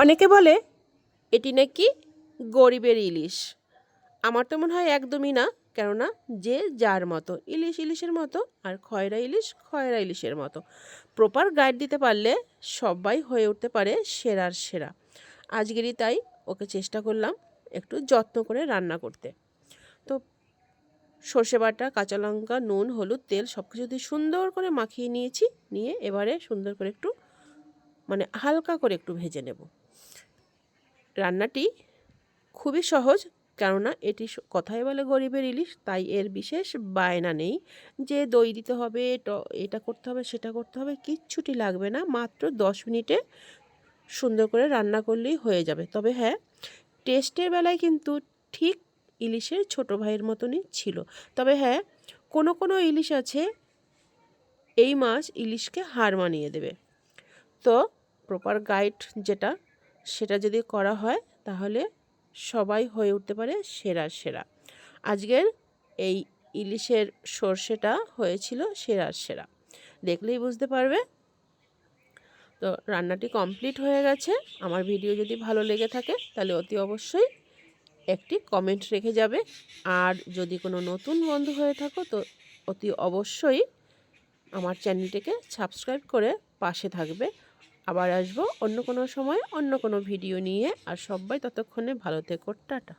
অনেকে বলে, এটি নাকি গরিবের ইলিশ? আমার তো মনে হয় একদমই না, কেননা যে যার মতো, ইলিশ ইলিশের মতো, আর খয়রা ইলিশ খয়রা ইলিশের মতো। প্রপার গাইড দিতে পারলে সবাই হয়ে উঠতে পারে সেরার সেরা। আজকেরই তাই, ওকে চেষ্টা করলাম একটু যত্ন করে রান্না করতে। তো সর্ষে বাটা, কাঁচা লঙ্কা, নুন, হলুদ, তেল সব কিছু দিয়ে সুন্দর করে মাখিয়ে নিয়েছি, নিয়ে এবারে সুন্দর করে একটু মানে হালকা করে একটু ভেজে নেব। রান্নাটি খুবই সহজ, কেননা এটি কথাই বলে গরিবের ইলিশ, তাই এর বিশেষ বায়না নেই। যে দই দিতে হবে এটা করতে হবে, সেটা করতে হবে, কিচ্ছুটি লাগবে না, মাত্র দশ মিনিটে সুন্দর করে রান্না করলেই হয়ে যাবে। তবে হ্যাঁ টেস্টের বেলায় কিন্তু ঠিক ইলিশের ছোট ভাইয়ের মতনই ছিল। তবে হ্যাঁ কোনো কোনো ইলিশ আছে, এই মাছ ইলিশকে হার মানিয়ে দেবে। তো প্রপার গাইড যেটা, সেটা যদি করা হয়, তাহলে সবাই হয়ে উঠতে পারে সেরা সেরা। আজকের এই ইলিশের সর্ষেটা হয়েছিল সেরার সেরা। দেখলেই বুঝতে পারবে। তো রান্নাটি কমপ্লিট হয়ে গেছে। আমার ভিডিও যদি ভালো লেগে থাকে, তাহলে অতি অবশ্যই একটি কমেন্ট রেখে যাবে। আর যদি কোনো নতুন বন্ধু হয়ে থাকো, তো অতি অবশ্যই আমার চ্যানেলটিকে সাবস্ক্রাইব করে পাশে থাকবে। আবার আসব অন্য কোনো সময়, অন্য কোনো ভিডিও নিয়ে। আর সবাই ততক্ষণে ভালো থেকো, টাটা।